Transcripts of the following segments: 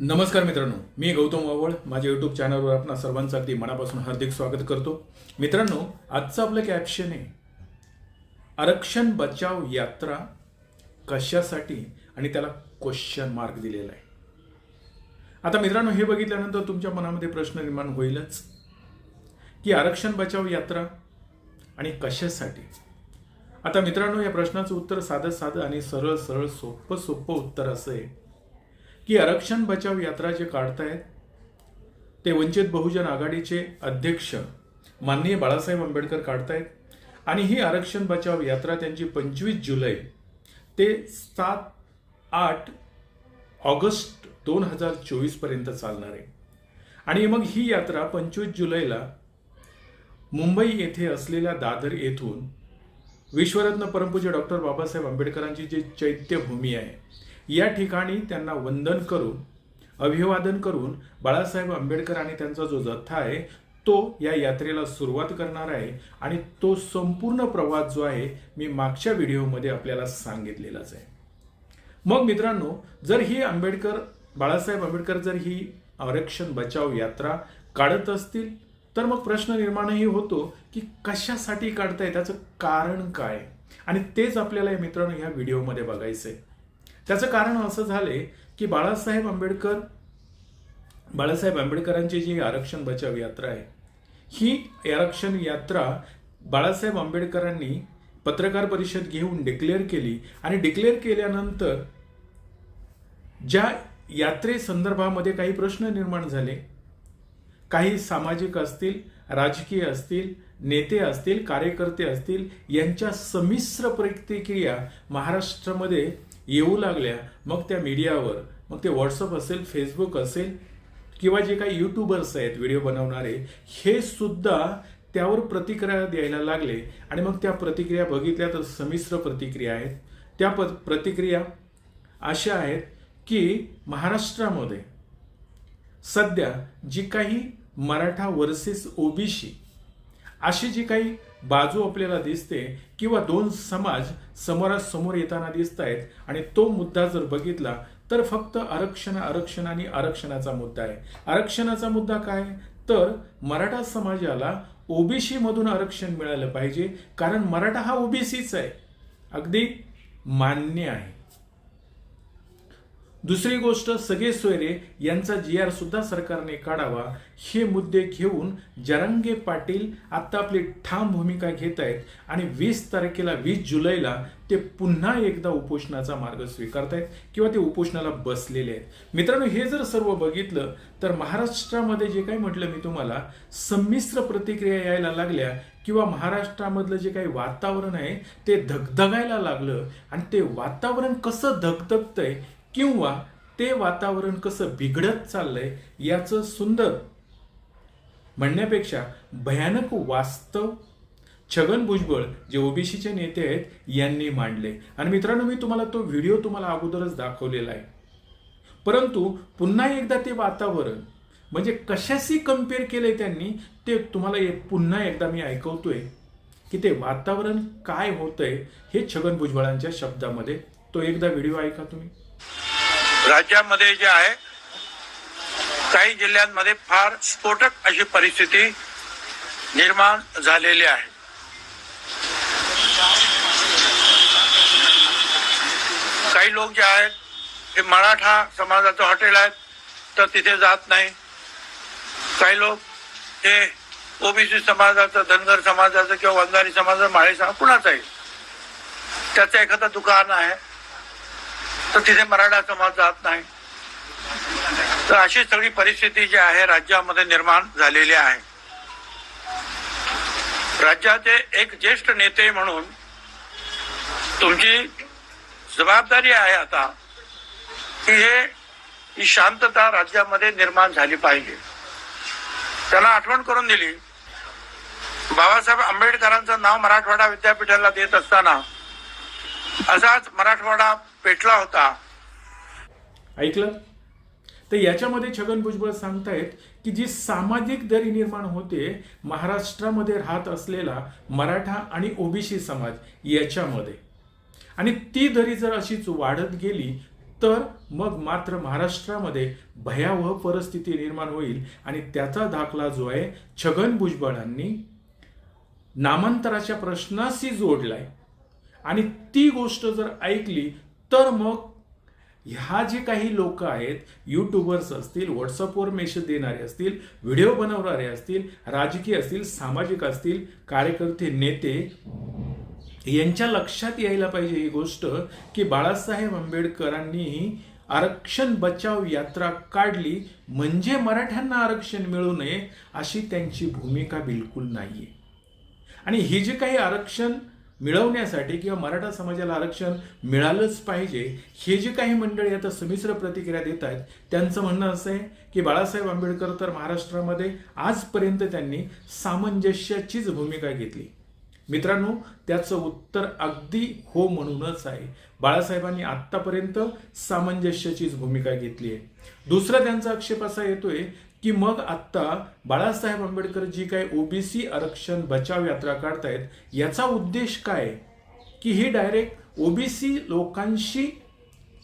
नमस्कार मित्रांनो मी गौतम वावळ. माझ्या युट्यूब चॅनलवर आपणा सर्वांचं अगदी मनापासून हार्दिक स्वागत करतो. मित्रांनो आजचं आपलं कॅप्शन आहे आरक्षण बचाव यात्रा कशासाठी? आणि त्याला क्वेश्चन मार्क दिलेला आहे. आता मित्रांनो हे बघितल्यानंतर तुमच्या मनामध्ये प्रश्न निर्माण होईलच की आरक्षण बचाव यात्रा आणि कशासाठी? आता मित्रांनो या प्रश्नाचं उत्तर साधं साधं आणि सरळ सरळ सोपं सोपं उत्तर असं आहे. की आरक्षण बचाव यात्रा जे काढतायत ते वंचित बहुजन आघाडीचे अध्यक्ष माननीय बाळासाहेब आंबेडकर काढतायत. आणि ही आरक्षण बचाव यात्रा त्यांची पंचवीस जुलै ते सात आठ ऑगस्ट दोन हजार चोवीसपर्यंत चालणार आहे. आणि मग ही यात्रा पंचवीस जुलैला मुंबई येथे असलेल्या दादर येथून विश्वरत्न परमपूज्य डॉक्टर बाबासाहेब आंबेडकरांची जी चैत्यभूमी आहे या ठिकाणी त्यांना वंदन करून अभिवादन करून बाळासाहेब आंबेडकर आणि त्यांचा जो जथ्था आहे तो या यात्रेला सुरुवात करणार आहे आणि तो संपूर्ण प्रवास जो आहे मी मागच्या व्हिडिओमध्ये आपल्याला सांगितलेलाच आहे. मग मित्रांनो जर ही आंबेडकर बाळासाहेब आंबेडकर जर ही आरक्षण बचाव यात्रा काढत असतील तर मग प्रश्न निर्माणही होतो की कशासाठी काढताय? त्याचं कारण काय? आणि तेच आपल्याला या मित्रांनो ह्या व्हिडिओमध्ये बघायचं आहे त्याचं कारण असं झाले की बाळासाहेब आंबेडकर बाळासाहेब आंबेडकरांची जी आरक्षण बचाव यात्रा आहे ही आरक्षण यात्रा बाळासाहेब आंबेडकरांनी पत्रकार परिषद घेऊन डिक्लेअर केली आणि डिक्लेअर केल्यानंतर ज्या यात्रेसंदर्भामध्ये काही प्रश्न निर्माण झाले काही सामाजिक असतील राजकीय असतील नेते असतील कार्यकर्ते असतील यांच्या संमिश्र प्रतिक्रिया महाराष्ट्रामध्ये येऊ लागल्या मग त्या मीडियावर मग ते व्हॉट्सअप असेल फेसबुक असेल किंवा जे काही युट्यूबर्स आहेत व्हिडिओ बनवणारे हे सुद्धा त्यावर प्रतिक्रिया द्यायला लागले. आणि मग त्या प्रतिक्रिया बघितल्या तर संमिश्र प्रतिक्रिया आहेत. त्या प प्रतिक्रिया अशा आहेत की महाराष्ट्रामध्ये सध्या जी काही मराठा वर्सेस ओबीसी अशी जी काही बाजू आपल्याला दिसते किंवा दोन समाज समोरासमोर येताना दिसत आहेत आणि तो मुद्दा जर बघितला तर फक्त आरक्षण आरक्षण आणि आरक्षणाचा मुद्दा आहे. आरक्षणाचा मुद्दा काय? तर मराठा समाजाला ओबीसी मधून आरक्षण मिळालं पाहिजे कारण मराठा हा ओबीसीच आहे. अगदी मान्य आहे. दुसरी गोष्ट सगळे सोयरे यांचा जी आर सुद्धा सरकारने काढावा. हे मुद्दे घेऊन जरंगे पाटील आता आपली ठाम भूमिका घेत आहेत आणि वीस तारखेला वीस जुलैला ते पुन्हा एकदा उपोषणाचा मार्ग स्वीकारतायत किंवा ते उपोषणाला बसलेले आहेत. मित्रांनो हे जर सर्व बघितलं तर महाराष्ट्रामध्ये जे काही म्हटलं मी तुम्हाला संमिश्र प्रतिक्रिया यायला लागल्या किंवा महाराष्ट्रामधलं जे काही वातावरण आहे ते धगधगायला लागलं. आणि ते वातावरण कसं धगधगतंय किंवा ते वातावरण कसं बिघडत चाललंय याचं सुंदर म्हणण्यापेक्षा भयानक वास्तव छगन भुजबळ जे ओबीसीचे नेते आहेत यांनी मांडले. आणि मित्रांनो मी तुम्हाला तो व्हिडिओ तुम्हाला अगोदरच दाखवलेला आहे. परंतु पुन्हा एकदा ते वातावरण म्हणजे कशाशी कंपेअर केलंय त्यांनी ते तुम्हाला एक पुन्हा एकदा मी ऐकवतोय की ते वातावरण काय होतंय हे छगन भुजबळांच्या शब्दामध्ये. तो एकदा व्हिडिओ ऐका तुम्ही. राज्यामध्ये जे आहे काही जिल्ह्यांमध्ये फार स्फोटक अशी परिस्थिती निर्माण झालेली आहे. काही लोक जे आहेत हे मराठा समाजाचं हॉटेल आहेत तर तिथे जात नाही. काही लोक हे ओबीसी समाजाचं धनगर समाजाचं किंवा वंजारी समाजाचं माळे समाज कुणाचं आहे त्याचं एखादं दुकान आहे. तर तिथे मराठा समाज जात नाही. तर अशी सगळी परिस्थिती जी आहे राज्यामध्ये निर्माण झालेली आहे. राज्याचे एक ज्येष्ठ नेते म्हणून तुमची जबाबदारी आहे आता की हे ही शांतता राज्यामध्ये निर्माण झाली पाहिजे. त्यांना आठवण करून दिली. बाबासाहेब आंबेडकरांचं नाव मराठवाडा विद्यापीठाला देत असताना असाच मराठवाडा पेटला होता. ऐकलं? तर याच्यामध्ये छगन भुजबळ सांगतायत की जी सामाजिक दरी निर्माण होते महाराष्ट्रामध्ये राहत असलेला मराठा आणि ओबीसी समाज याच्यामध्ये. आणि ती दरी जर अशीच वाढत गेली तर मग मात्र महाराष्ट्रामध्ये भयावह परिस्थिती निर्माण होईल आणि त्याचा दाखला जो आहे छगन भुजबळांनी नामांतराच्या प्रश्नाशी जोडलाय. आणि ती गोष्ट जर ऐकली तर मग ह्या जे काही लोक आहेत यूट्यूबर्स असतील व्हॉट्सअपवर मेसेज देणारे असतील व्हिडिओ बनवणारे असतील राजकीय असतील सामाजिक असतील कार्यकर्ते नेते यांच्या लक्षात यायला पाहिजे ही गोष्ट की बाळासाहेब आंबेडकरांनी आरक्षण बचाव यात्रा काढली म्हणजे मराठ्यांना आरक्षण मिळू नये अशी त्यांची भूमिका बिलकुल नाहीये. आणि ही जे काही आरक्षण मिळवण्यासाठी किंवा मराठा समाजाला आरक्षण मिळालंच पाहिजे हे जे काही मंडळी आता समिश्र प्रतिक्रिया देत आहेत त्यांचं म्हणणं असं आहे की बाळासाहेब आंबेडकर तर महाराष्ट्रामध्ये आजपर्यंत त्यांनी सामंजस्याचीच भूमिका घेतली. मित्रांनो त्याचं उत्तर अगदी हो म्हणूनच आहे. बाळासाहेबांनी आतापर्यंत सामंजस्याचीच भूमिका घेतली आहे. दुसरा त्यांचा आक्षेप असा येतोय की मग आत्ता बाळासाहेब आंबेडकर जी काय ओबीसी आरक्षण बचाव यात्रा काढतायत याचा उद्देश काय? की ही डायरेक्ट ओबीसी लोकांशी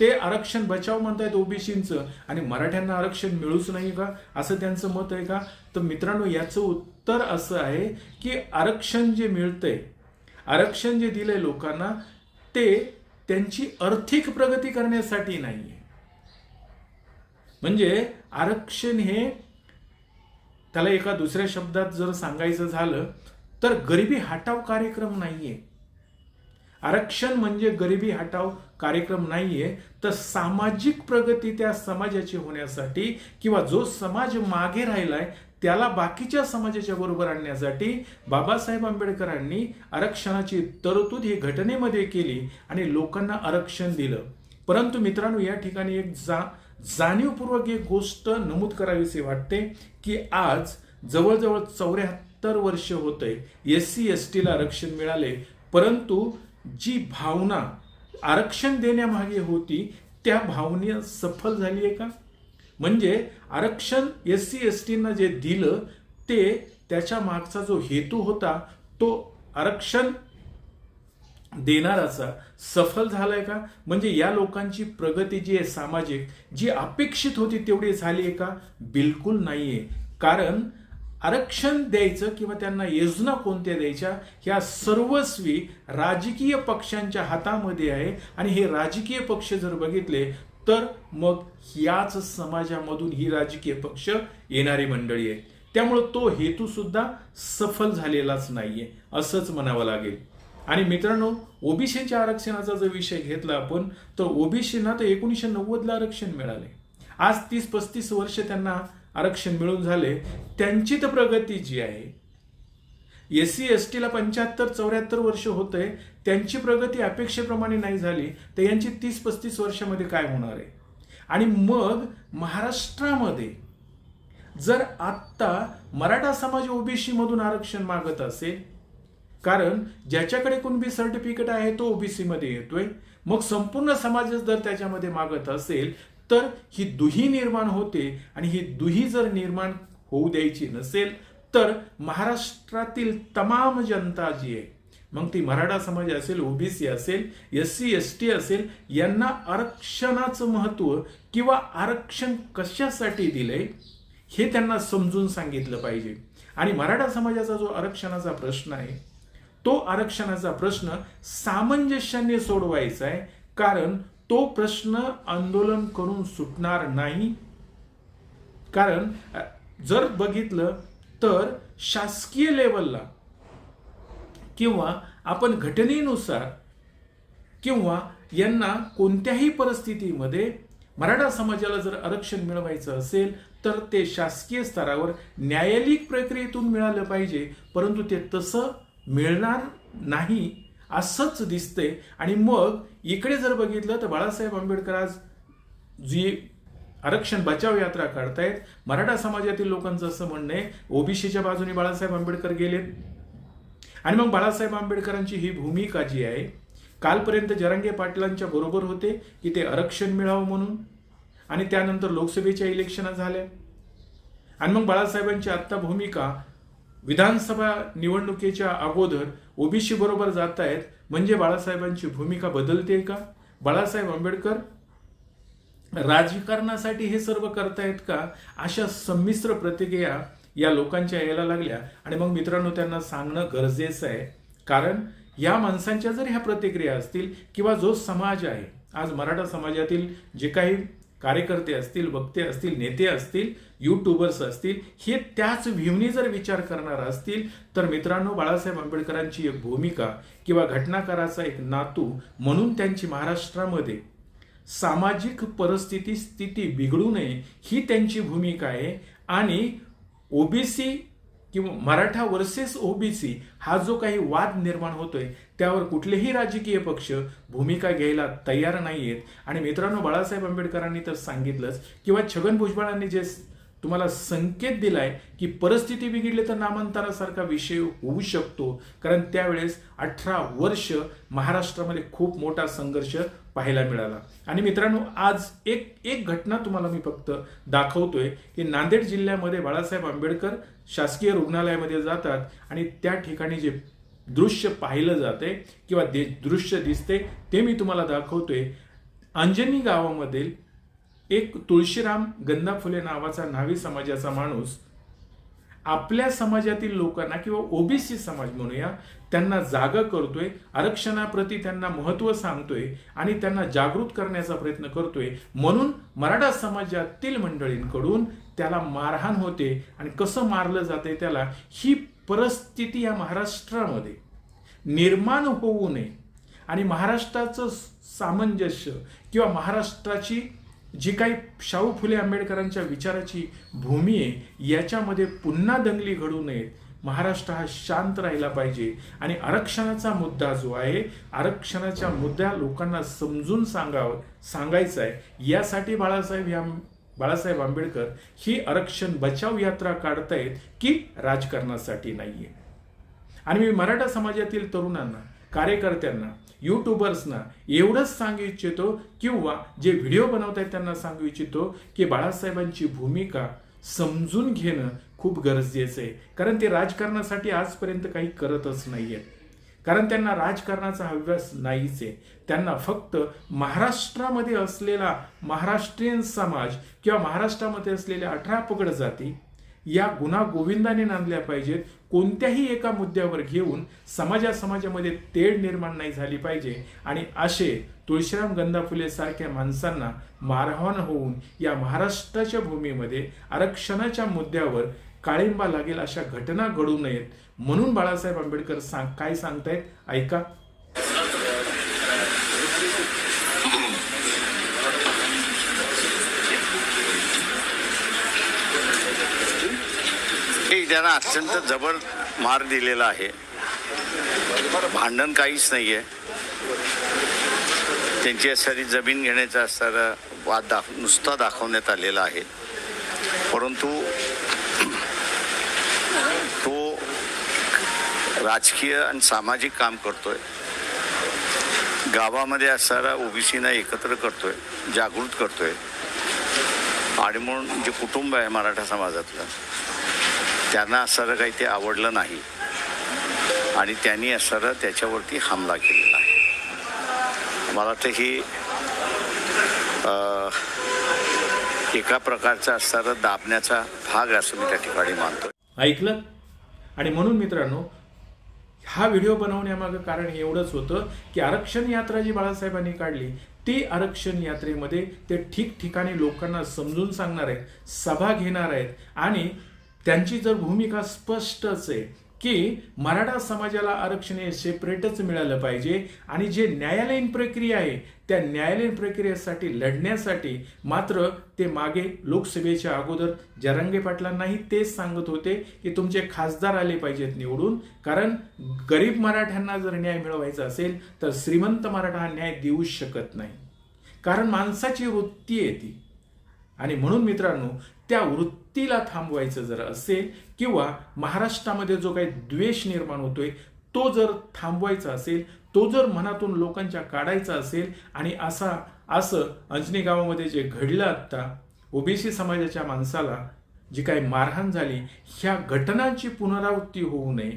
ते आरक्षण बचाव म्हणतायत ओबीसीचं आणि मराठ्यांना आरक्षण मिळूच नाही का? असं त्यांचं मत आहे का? तर मित्रांनो याचं उत्तर असं आहे की आरक्षण जे मिळतंय आरक्षण जे दिलंय लोकांना ते त्यांची आर्थिक प्रगती करण्यासाठी नाहीये. म्हणजे आरक्षण हे त्याला एका दुसऱ्या शब्दात जर सांगायचं झालं तर गरिबी हटाव कार्यक्रम नाहीये. आरक्षण म्हणजे गरिबी हटाव कार्यक्रम नाहीये तर सामाजिक प्रगती त्या समाजाची होण्यासाठी किंवा जो समाज मागे राहिलाय त्याला बाकीच्या समाजाच्या बरोबर आणण्यासाठी बाबासाहेब आंबेडकरांनी आरक्षणाची तरतूद ही घटनेमध्ये केली आणि लोकांना आरक्षण दिलं. परंतु मित्रांनो या ठिकाणी एक जा जाणीवपूर्वक एक गोष्ट नमूद करावीशी वाटते की आज जवळजवळ चौऱ्याहत्तर वर्ष होतंय. एस सी एस टीला आरक्षण मिळाले. परंतु जी भावना आरक्षण देण्यामागे होती त्या भावने सफल झाली आहे का? म्हणजे आरक्षण एस सी एस टीनं जे दिलं ते त्याच्या मागचा जो हेतू होता तो आरक्षण देणाराचा सफल झालाय का? म्हणजे या लोकांची प्रगती जी आहे सामाजिक जी अपेक्षित होती तेवढी झाली आहे का? बिलकुल नाहीये. कारण आरक्षण द्यायचं किंवा त्यांना योजना कोणत्या द्यायच्या ह्या सर्वस्वी राजकीय पक्षांच्या हातामध्ये आहे. आणि हे राजकीय पक्ष जर बघितले तर मग याच समाजामधून ही राजकीय पक्ष येणारी मंडळी आहे. त्यामुळं तो हेतू सुद्धा सफल झालेलाच नाहीये असंच म्हणावं लागेल. आणि मित्रांनो ओबीसीच्या आरक्षणाचा जर विषय घेतला आपण तर ओबीसीना तर एकोणीसशे नव्वदला आरक्षण मिळाले. आज तीस पस्तीस वर्ष त्यांना आरक्षण मिळून झाले. त्यांची तर प्रगती जी आहे एस सी एस टीला पंच्याहत्तर चौऱ्याहत्तर वर्ष होतंय. त्यांची प्रगती अपेक्षेप्रमाणे नाही झाली तर यांची तीस पस्तीस वर्षामध्ये काय होणार आहे? आणि मग महाराष्ट्रामध्ये जर आत्ता मराठा समाज ओबीसी मधून आरक्षण मागत असेल कारण ज्याच्याकडे कुणबी सर्टिफिकेट आहे तो ओबीसी मध्ये येतोय. मग संपूर्ण समाजच जर त्याच्यामध्ये मागत असेल तर ही दुही निर्माण होते आणि ही दुही जर निर्माण होऊ द्यायची नसेल तर महाराष्ट्रातील तमाम जनता जी आहे मग ती मराठा समाज असेल ओबीसी असेल एस सी एस टी असेल यांना आरक्षणाचं महत्त्व किंवा आरक्षण कशासाठी दिलंय हे त्यांना समजून सांगितलं पाहिजे. आणि मराठा समाजाचा जो आरक्षणाचा प्रश्न आहे तो आरक्षणाचा प्रश्न सामंजस्याने सोडवायचा आहे कारण तो प्रश्न आंदोलन करून सुटणार नाही. कारण जर बघितलं तर शासकीय लेवलला किंवा आपण घटनेनुसार किंवा यांना कोणत्याही परिस्थितीमध्ये मराठा समाजाला जर आरक्षण मिळवायचं असेल तर ते शासकीय स्तरावर न्यायालयिक प्रक्रियेतून मिळालं पाहिजे परंतु ते तसं मिळणार नाही असंच दिसते आणि मग इकडे जर बघितलं तर बाळासाहेब आंबेडकर आज जी आरक्षण बचाव यात्रा काढतायत मराठा समाजातील लोकांचं असं म्हणणं आहे ओबीसीच्या बाजूने बाळासाहेब आंबेडकर गेलेत. आणि मग बाळासाहेब आंबेडकरांची ही भूमिका जी आहे कालपर्यंत जरांगे पाटलांच्या बरोबर होते की ते आरक्षण मिळावं म्हणून. आणि त्यानंतर लोकसभेच्या इलेक्शन झाल्या. आणि मग बाळासाहेबांची आत्ता भूमिका विधानसभा निवडणुकीच्या अगोदर ओबीसी बरोबर जात आहेत म्हणजे बाळासाहेबांची भूमिका बदलते का? बाळासाहेब आंबेडकर राजकारणासाठी हे सर्व करतायत का? अशा संमिश्र प्रतिक्रिया या लोकांच्या यायला लागल्या. आणि मग मित्रांनो त्यांना सांगणं गरजेचं आहे. कारण या माणसांच्या जर ह्या प्रतिक्रिया असतील किंवा जो समाज आहे आज मराठा समाजातील जे काही कार्यकर्ते असतील वक्ते असतील नेते असतील युट्यूबर्स असतील हे त्याच व्ह्यूनी जर विचार करणार असतील तर मित्रांनो बाळासाहेब आंबेडकरांची एक भूमिका किंवा घटनाकाराचा एक नातू म्हणून त्यांची महाराष्ट्रामध्ये सामाजिक परिस्थिती स्थिती बिघडू नये ही त्यांची भूमिका आहे. आणि ओबीसी किंवा मराठा वर्सेस ओबीसी हा जो काही वाद निर्माण होतोय त्यावर कुठलेही राजकीय पक्ष भूमिका घ्यायला तयार नाही आहेत आणि मित्रांनो बाळासाहेब आंबेडकरांनी तर सांगितलंच किंवा छगन भुजबळांनी जे तुम्हाला संकेत दिलाय की परिस्थिती बिघडली तर नामांतरासारखा विषय होऊ शकतो. कारण त्यावेळेस अठरा वर्ष महाराष्ट्रामध्ये खूप मोठा संघर्ष पाहायला मिळाला. आणि मित्रांनो आज एक एक घटना तुम्हाला मी फक्त दाखवतोय की नांदेड जिल्ह्यामध्ये बाळासाहेब आंबेडकर शासकीय रुग्णालयामध्ये जातात आणि त्या ठिकाणी जे दृश्य पाहिलं जाते किंवा दे दृश्य दिसते ते मी तुम्हाला दाखवतोय. अंजनी गावामधील एक तुळशीराम गंदा फुले नावाचा न्हावी समाजाचा माणूस आपल्या समाजातील लोकांना किंवा ओबीसी समाज म्हणूया त्यांना जागा करतोय आरक्षणाप्रती त्यांना महत्त्व सांगतोय आणि त्यांना जागृत करण्याचा प्रयत्न करतोय म्हणून मराठा समाजातील मंडळींकडून त्याला मारहाण होते आणि कसं मारलं जाते त्याला ही परिस्थिती या महाराष्ट्रामध्ये निर्माण होऊ नये. आणि महाराष्ट्राचं सामंजस्य किंवा महाराष्ट्राची जी काही शाहू फुले आंबेडकरांच्या विचाराची भूमी आहे याच्यामध्ये पुन्हा दंगली घडू नयेत. महाराष्ट्र हा शांत राहिला पाहिजे. आणि आरक्षणाचा मुद्दा जो आहे आरक्षणाच्या मुद्दा लोकांना समजून सांगावं सांगायचा आहे. यासाठी बाळासाहेब या बाळासाहेब आंबेडकर ही आरक्षण बचाव यात्रा काढतायत की राजकारणासाठी नाहीये. आणि मी मराठा समाजातील तरुणांना कार्यकर्त्यांना यूट्यूबर्सना एवढंच सांगू इच्छितो किंवा जे व्हिडिओ बनवत आहेत त्यांना सांगू इच्छितो की बाळासाहेबांची भूमिका समजून घेणं खूप गरजेचं आहे. कारण ते राजकारणासाठी आजपर्यंत काही करतच नाहीये कारण त्यांना राजकारणाचा हव्यास नाहीच आहे. त्यांना फक्त महाराष्ट्रामध्ये असलेला महाराष्ट्रीयन समाज किंवा महाराष्ट्रामध्ये असलेल्या अठरा पगड जाती या गुन्हा गोविंदाने नांदल्या पाहिजेत. कोणत्याही एका मुद्द्यावर घेऊन समाजा समाजामध्ये तेढ निर्माण नाही झाली पाहिजे. आणि असे तुळशीराम गंधाफुले सारख्या माणसांना मारहाण होऊन या महाराष्ट्राच्या भूमीमध्ये आरक्षणाच्या मुद्द्यावर काळिंबा लागेल अशा घटना घडू नयेत. म्हणून बाळासाहेब आंबेडकर सांग काय सांगतायत? ऐका. हे त्यांना अत्यंत जबर मार दिलेला आहे. भांडण काहीच नाही आहे त्यांची असणारी जमीन घेण्याचा असणारा वाद दाख नुसता दाखवण्यात आलेला आहे. परंतु तो राजकीय आणि सामाजिक काम करतोय. गावामध्ये असणारा ओबीसीना एकत्र करतोय जागृत करतोय. आणि म्हणून जे कुटुंब आहे मराठा समाजातलं त्यांना असणारं काही ते आवडलं नाही. आणि त्यांनी असणारं त्याच्यावरती हमला केलेला आहे. मला वाटतं ही एका प्रकारचा असणारं दाबण्याचा भाग असं मी त्या ठिकाणी मानतो ऐकलं? आणि म्हणून मित्रांनो हा व्हिडिओ बनवण्यामागं कारण एवढंच होतं की आरक्षण यात्रा जी बाळासाहेबांनी काढली ती आरक्षण यात्रेमध्ये ते ठिकठिकाणी लोकांना समजून सांगणार आहेत सभा घेणार आहेत आणि त्यांची जर भूमिका स्पष्टच आहे की मराठा समाजाला आरक्षण हे सेपरेटच मिळालं पाहिजे आणि जे न्यायालयीन प्रक्रिया आहे त्या न्यायालयीन प्रक्रियेसाठी लढण्यासाठी मात्र ते मागे लोकसभेच्या अगोदर जरंगे पाटलांनाही तेच सांगत होते की तुमचे खासदार आले पाहिजेत निवडून. कारण गरीब मराठ्यांना जर न्याय मिळवायचा असेल तर श्रीमंत मराठा हा न्याय देऊ शकत नाही. कारण माणसाची वृत्ती आहे ती. आणि म्हणून मित्रांनो त्या वृत्तीला थांबवायचं जर असेल किंवा महाराष्ट्रामध्ये जो काही द्वेष निर्माण होतोय तो जर थांबवायचा असेल तो जर मनातून लोकांच्या काढायचा असेल आणि असा असं अंजनी गावामध्ये जे घडलं आत्ता ओबीसी समाजाच्या माणसाला जी काही मारहाण झाली ह्या घटनांची पुनरावृत्ती होऊ नये.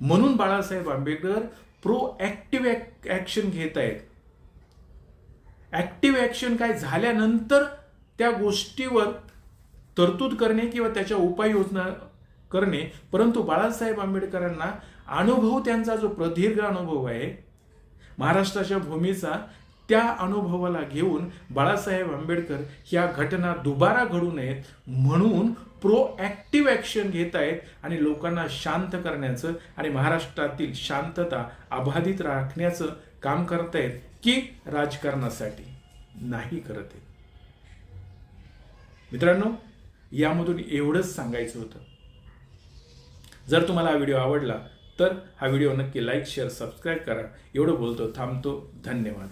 म्हणून Balasaheb Ambedkar proactive action घेत आहेत. ॲक्टिव्ह ॲक्शन काय झाल्यानंतर त्या गोष्टीवर तरतूद करणे किंवा त्याच्या उपाययोजना करणे. परंतु बाळासाहेब आंबेडकरांना अनुभव त्यांचा जो प्रदीर्घ अनुभव आहे महाराष्ट्राच्या भूमीचा त्या अनुभवाला घेऊन बाळासाहेब आंबेडकर ह्या घटना दुबारा घडू नयेत म्हणून प्रो ॲक्टिव्ह ॲक्शन घेत आहेत आणि लोकांना शांत करण्याचं आणि महाराष्ट्रातील शांतता अबाधित राखण्याचं काम करतायत की राजकारणासाठी. नाही करत आहेत. मित्रांनो यामधून एवढंच सांगायचं होतं. जर तुम्हाला हा व्हिडिओ आवडला तर हा व्हिडिओ नक्की लाईक शेअर सबस्क्राईब करा. एवढं बोलतो थांबतो. धन्यवाद.